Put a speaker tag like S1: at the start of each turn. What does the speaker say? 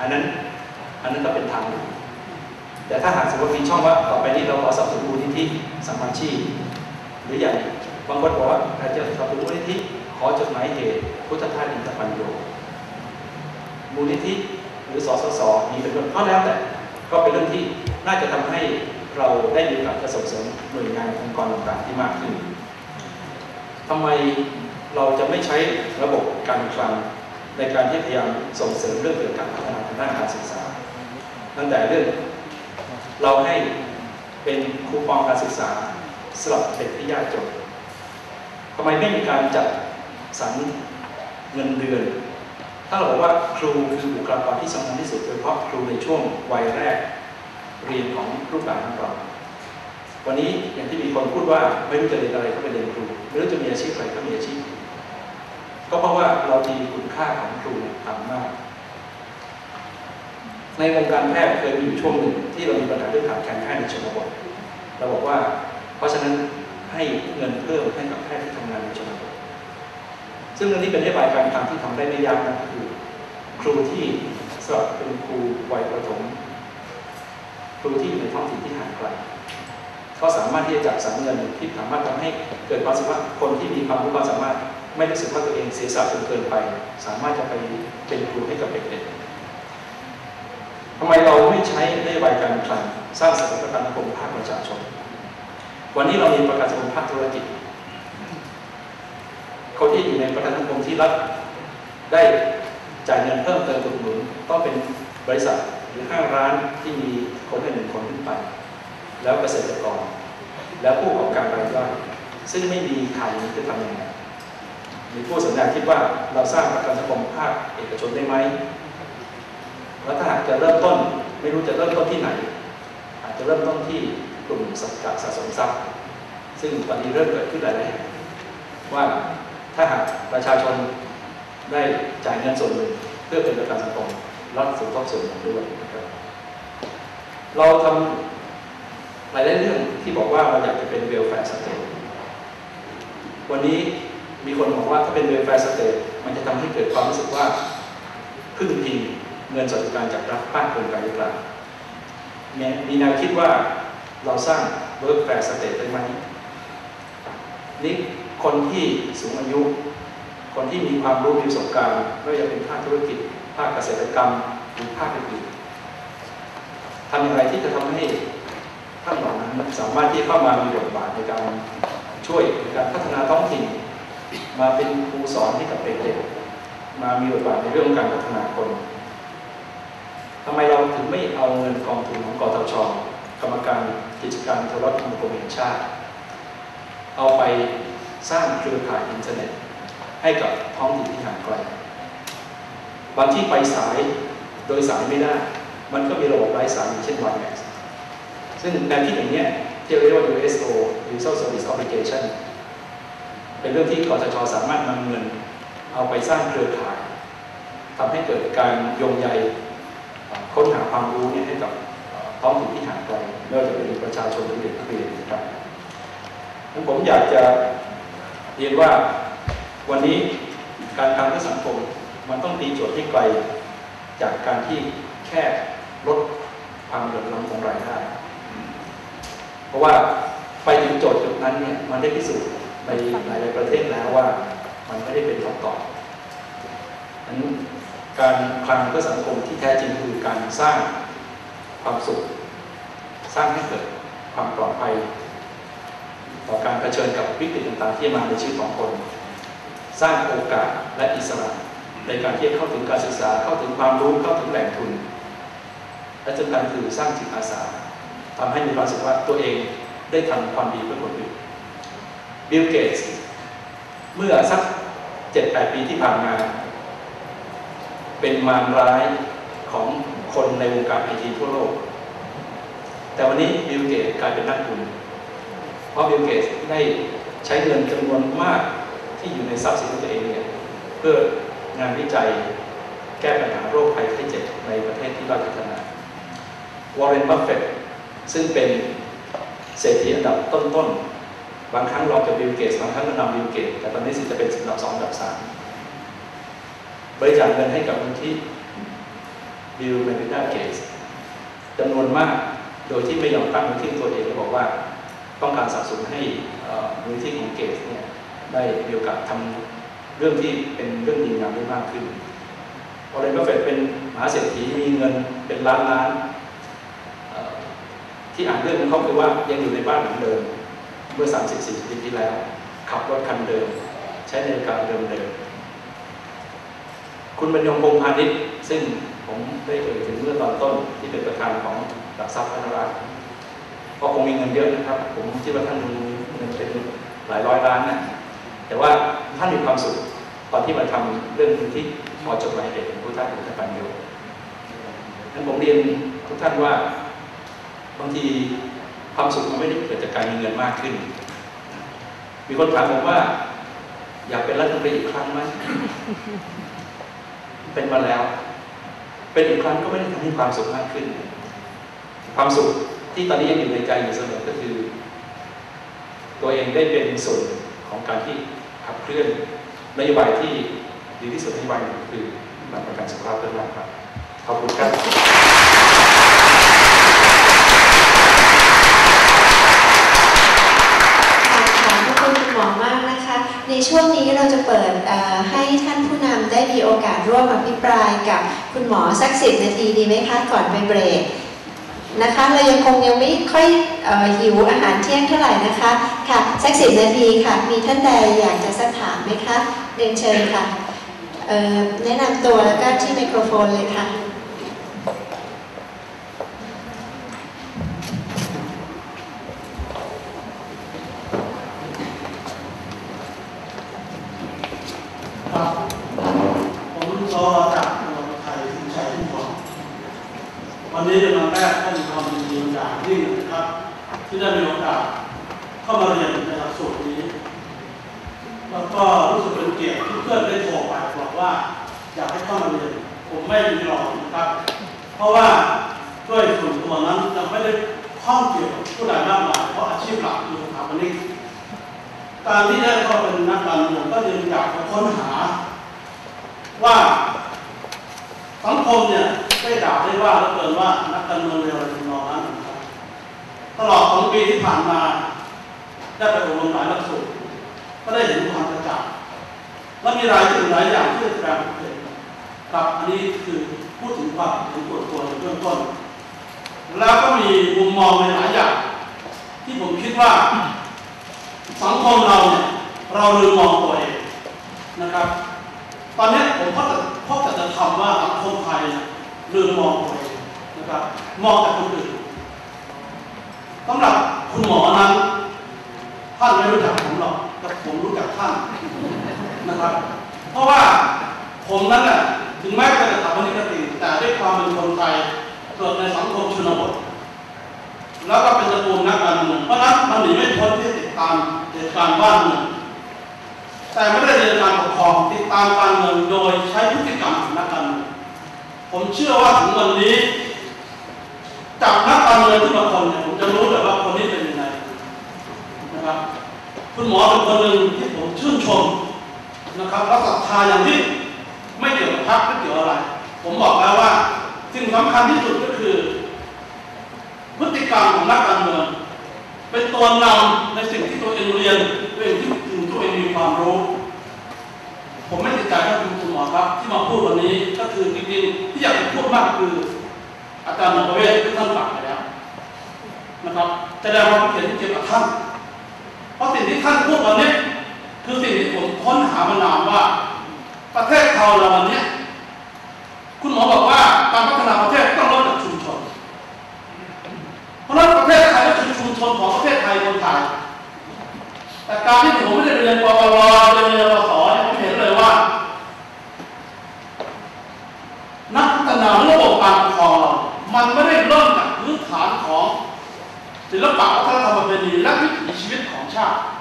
S1: อันนั้นอันนั้นก็เป็นทางหนึ่งแต่ถ้าหากสมมติมีช่องว่าต่อไปนี้เราขอสับสนุนมูลนิธิสัมมาชีพหรืออย่างบางคนบอกว่าอาจจะสับสนุนมูลนิธิขอจดหมายเหตุพุทธทาสอินทปัญโยมูลนิธิหรือสสสมีเป็นต้นก็แล้วแต่ก็เป็นเรื่องที่น่าจะทำให้เราได้มีโอกาสจะส่งเสริมหน่วยงานองค์กรต่างๆที่มากขึ้นทำไมเราจะไม่ใช้ระบบการคลัง ในการที่พยายามส่งเสริมเรื่องเกี่ยวกับพัฒนาทางด้านการศึกษา ตั้งแต่เรื่องเราให้เป็นคูปองการศึกษาสำหรับเด็กที่ยากจนทำไมไม่มีการจัดสรรเงินเดือน ถ้าเราบอกว่าครูคือบุคลากรที่สำคัญที่สุดโดยเฉพาะครูในช่วงวัยแรกเรียนของรูปแบบของเราวันนี้อย่างที่มีคนพูดว่าไม่รู้จะเรียนอะไรก็ไปเรียนครูไม่รู้จะมีอาชีพอะไรก็มีอาชีพ ก็เพราะว่าเราตีคุณ ค่าของครูต่ำมาก ในวงการแพทย์เคยมีอยู่ช่วงหนึ่งที่เรามีปัญหาเรื่องขาดแคลนแพทย์ในชนบทเราบอกว่า เพราะฉะนั้นให้เงินเพิ่มให้กับแพทย์ที่ทำงานในชนบทซึ่งเรื่องนี้เป็นนโยบายการทำที่ทำได้ไม่ยากนะคือ ครูที่สำหรับเป็นครูวัยประถมครูที่อยู่ในท้องถิ่นที่ห่างไกลก็สามารถที่จะจัดสรรเงินที่สามารถทำให้เกิดความสามารถคนที่มีความรู้ความสามารถ ไม่รู้สึกว่าตัวเองเสียสละจนเกินไป สามารถจะไปเป็นครูให้กับเด็กๆทำไมเราไม่ใช้นโยบายการคลังสร้างสถานการณ์สังคมภาคประชาชน วันนี้เรามีประกาศสังคมภาคธุรกิจคนที่อยู่ในประกันสังคมที่รัฐได้จ่ายเงินเพิ่มเติมอุดหนุนต้องเป็นบริษัทหรือห้างร้านที่มีคนให้หนึ่งคนขึ้นไป แล้วเกษตรกร แล้วผู้ประกอบการรายย่อยซึ่งไม่มีใครจะทำยังไง มีผู้สัญญาคิดว่าเราสร้างประกันสังคมภาคเอกชนได้ไหมแล้วถ้าหากจะเริ่มต้นไม่รู้จะเริ่มต้นที่ไหน อาจจะเริ่มต้นที่กลุ่มสักสะสมทรัพย์ ซึ่งตอนนี้เริ่มเกิดขึ้นหลายๆแห่งว่าถ้าหากประชาชนได้จ่ายเงินส่วนหนึ่งเพื่อเป็นประกันสังคมรัฐสมทบส่วนหนึ่งด้วยนะครับเราทำหลายเรื่องที่บอกว่าเราอยากจะเป็นเวลแฟร์สเตทวันนี้ มีคนบอกว่าถ้าเป็นเวลแฟร์สเตทมันจะทำให้เกิดความรู้สึกว่าพึ่งพิงเงินสวัสดิการจากรัฐมากเกินไปหรือเปล่ามีแนวคิดว่าเราสร้างเวิร์กแฟร์สเตทได้ไหมนี่คนที่สูงอายุ คนที่มีความรู้มีประสบการณ์ไม่ว่าจะเป็นภาคธุรกิจ ภาคเกษตรกรรมหรือภาคอื่นๆทำอย่างไรที่จะทำให้ท่านเหล่านั้นสามารถที่เข้ามามีบทบาทในการช่วยในการพัฒนาท้องถิ่น มาเป็นครูสอนให้กับเด็กๆมามีบทบาทในเรื่องการพัฒนาคนทำไมเราถึงไม่เอาเงินกองทุนของกทชกรรมการกิจการโทรคมนาคมแห่งชาติ เอาไปสร้างเครือข่ายอินเทอร์เน็ต ให้กับท้องถิ่นที่ห่างไกลบางที่ไปสายโดยสายไม่ได้ มันก็มีระบบไร้สายอย่างเช่น WiMAX ซึ่งแนวคิดอย่างนี้ที่เรียกว่า USO Universal Service Obligation เป็นเรื่องที่กทชสามารถนำเงิน เอาไปสร้างเครือข่ายทำให้เกิดการโยงใยค้นหาความรู้เนี่ยให้กับท้องถิ่นที่ห่างไกลไม่ว่าจะเป็นประชาชนหรือเด็กนักเรียนนะครับผมอยากจะเรียนว่าวันนี้การทำเพื่อสังคมมันต้องตีโจทย์ที่ไกล จากการที่แค่ลดความเหลื่อมล้ำของรายได้ เพราะว่าไปถึงโจทย์จุดนั้นเนี่ยมันได้พิสูจน์ ในหลายประเทศแล้วว่ามันไม่ได้เป็นคำตอบนั้นการคลังเพื่อสังคมที่แท้จริงคือการสร้างความสุข สร้างให้เกิดความปลอดภัย ต่อการเผชิญกับวิกฤตต่างๆที่มาในชีวิตของคน สร้างโอกาสและอิสระในการที่จะเข้าถึงการศึกษาเข้าถึงความรู้เข้าถึงแหล่งทุน และสำคัญคือสร้างจิตอาสาทำให้มีความรู้สึกว่าตัวเองได้ทำความดีเพื่อคนอื่น บิลเกตส์เมื่อสักเจ็ดแปดปีที่ผ่านมา เป็นมารร้ายของคนในวงการไอทีทั่วโลก แต่วันนี้บิลเกตกลายเป็นนักบุญเพราะบิลเกตได้ใช้เงินจำนวนมากที่อยู่ในทรัพย์สินของตัวเองเนี่ยเพื่องานวิจัยแก้ปัญหาโรคภัยไข้เจ็บในประเทศที่ด้อยพัฒนาวอร์เรน บัฟเฟตซึ่งเป็นเศรษฐีอันดับต้นๆ บางครั้งรองจากบิลเกตบางครั้งก็นำบิลเกตแต่ตอนนี้สิจะเป็นอันดับสองอันดับสามบริจาคเงินให้กับมูลที่บิลเมลินดาเกตจำนวนมากโดยที่ไม่ยอมตั้งมูลที่ตัวเองบอกว่า ต้องการสนับสนุนให้เอ่อมูลที่ของเกตเนี่ยได้มีโอกาสทำเรื่องที่เป็นเรื่องดีงามได้มากขึ้นวอร์เรนบัฟเฟตเป็นมหาเศรษฐีมีเงินเป็นล้านล้านที่อ่านเรื่องของเขาคือว่ายังอยู่ในบ้านเหลังเดิม มื่อ 30-40 ปีที่แล้ว ขับรถคันเดิม ใช้นาฬิกาเดิมเดิมๆคุณบรรยงพงพาณิชย์ซึ่งผมได้เอ่ยถึงเมื่อตอนต้นที่เป็นประธานของหลักทรัพย์พันธรัฐก็คงมีเงินเยอะนะครับ ผมคิดว่าท่านมีเงินเป็นหลายร้อยล้านนะแต่ว่าท่านมีความสุขตอนที่มาทำเรื่องที่พอจดหมายเหตุของผู้ท่านของท่านปัญโยนั้นผมเรียนทุกท่านว่าบางที ความสุขมันไม่ได้เกิดจากการมีเงินมากขึ้น มีคนถามผมว่า อยากเป็นรัฐมนตรีอีกครั้งไหมเป็นมาแล้ว เป็นอีกครั้งก็ไม่ได้ทำให้ความสุขมากขึ้น ความสุขที่ตอนนี้ยังอยู่ในใจอยู่เสมอก็คือ ตัวเองได้เป็นส่วนของการที่ขับเคลื่อนนโยบายที่ดีที่สุดนโยบายหนึ่งคือบัตรประกันสุขภาพเพื่อเราครับขอบคุณครับ
S2: ขอบคุณคุณหมอมากนะคะ ใน ช่วงนี้เราจะเปิดให้ท่านผู้นำได้มีโอกาสร่วมอภิปรายกับคุณหมอสักสิบนาทีดีไหมคะก่อนไปเบรกนะคะเรายังคงยังไม่ค่อยออหิวอาหารเที่ยงเท่าไหร่นะคะค่ะสักสิบนาทีค่ะมีท่านใดอยากจะสักถามไหมคะเรียนเชิญค่ะแนะนำตัวแล้วก็ที่ไมโครโฟนเลยค่ะ
S3: ครับผมรอจากเมืองไทยสินชัยทุกคนวันนี้เป็นวันแรกก็มีความยินดีอย่างยิ่งนะครับ ที่ได้มีโอกาสเข้ามาเรียนในหลักสูตรนี้ แล้วก็รู้สึกเป็นเกียรติที่เพื่อนได้โทรไปบอกว่าอยากให้เข้ามาเรียนผมไม่มีหรอกนะครับ เพราะว่าด้วยส่วนตัวนั้นยังไม่ได้ข้องเกี่ยวกับผู้ใดมากมายเพราะอาชีพหลักคือสถาปนิกการที่ได้เข้าเป็นนักการเมืองก็ยังอยากจะค้นหา ว่าสังคมเนี่ยได้ด่าได้ว่าแล้วเกินว่านักการเมืองเร็วอะไรทำนอนั้นนะตลอดสองปีที่ผ่านมา ได้ไปอบรมหลายหลักสูตร ก็ได้เห็นความกระจ่างและมีรายสิ่งหลายอย่างที่แสดงเห็นครับอันนี้คือพูดถึงความเห็นตัวตัวในเบื้องต้น แล้วก็มีมุมมองในหลายอย่าง ที่ผมคิดว่า สังคมเราเนี่ยเราลืมมองตัวเองนะครับ ตอนนี้ผมพบแต่พบแต่จะคำว่าสังคมไทยเนี่ยลืมมองตัวเองนะครับมองแต่คนอื่นสำหรับคุณหมอนั้นท่านไม่รู้จักผมหรอก แต่ผมรู้จักท่านนะครับ เพราะว่าผมนั้นน่ะถึงแม้จะเป็นสถาปนิกติแต่ด้วยความเป็นคนไทยเกิดในสังคมชนบทแล้วก็เป็นตระกูลนักการเมืองเพราะนั้นมันหนีไม่พ้นที่ติดตามเหตุการณ์บ้านเมืองแต่ไม่ได้เรียนการปกครองติดตามการเมืองโดยใช้พฤติกรรมของนักการเมืองผมเชื่อว่าถึงวันนี้จากนักการเมืองที่มาคนเนี่ยผมจะรู้เลยว่าคนนี้เป็นยังไงนะครับ คุณหมอเป็นคนหนึ่งที่ผมชื่นชมนะครับและศรัทธาอย่างที่ไม่เกี่ยวกับพรรคไม่เกี่ยวอะไร ผมบอกแล้วว่าสิ่งสำคัญที่สุดก็คือ พฤติกรรมของนักการเมืองเป็นตัวนำในสิ่งที่ตัวเองเรียนตัวเองที่ถึงตัวเองมีความรู้ ผมไม่ติดใจท่านคุณหมอครับ ที่มาพูดวันนี้ก็คือจริงๆที่อยากจะพูดมากคือ อาจารย์หมอเวศที่ท่านฝากไปแล้วนะครับแสดงความคิดเห็นที่เกี่ยวกับท่าน เพราะสิ่งที่ท่านพูดวันนี้คือสิ่งที่ผมค้นหามานานว่า ประเทศเราเราวันนี้คุณหมอบอกว่าการพัฒนาประเทศต้องเริ่มจากชุมชน เพราะนั้นประเทศไทยก็คือชุมชนของประเทศไทยคนไทยแต่การที่ผมไม่ได้เรียนปววเรียนเรียนปสเนี่ยผมเห็นเลยว่า นักพัฒนาระบบการปกครองมันไม่ได้เริ่มจากพื้นฐานของศิลปะวัฒนธรรมประเพณีและวิถีชีวิตของ ช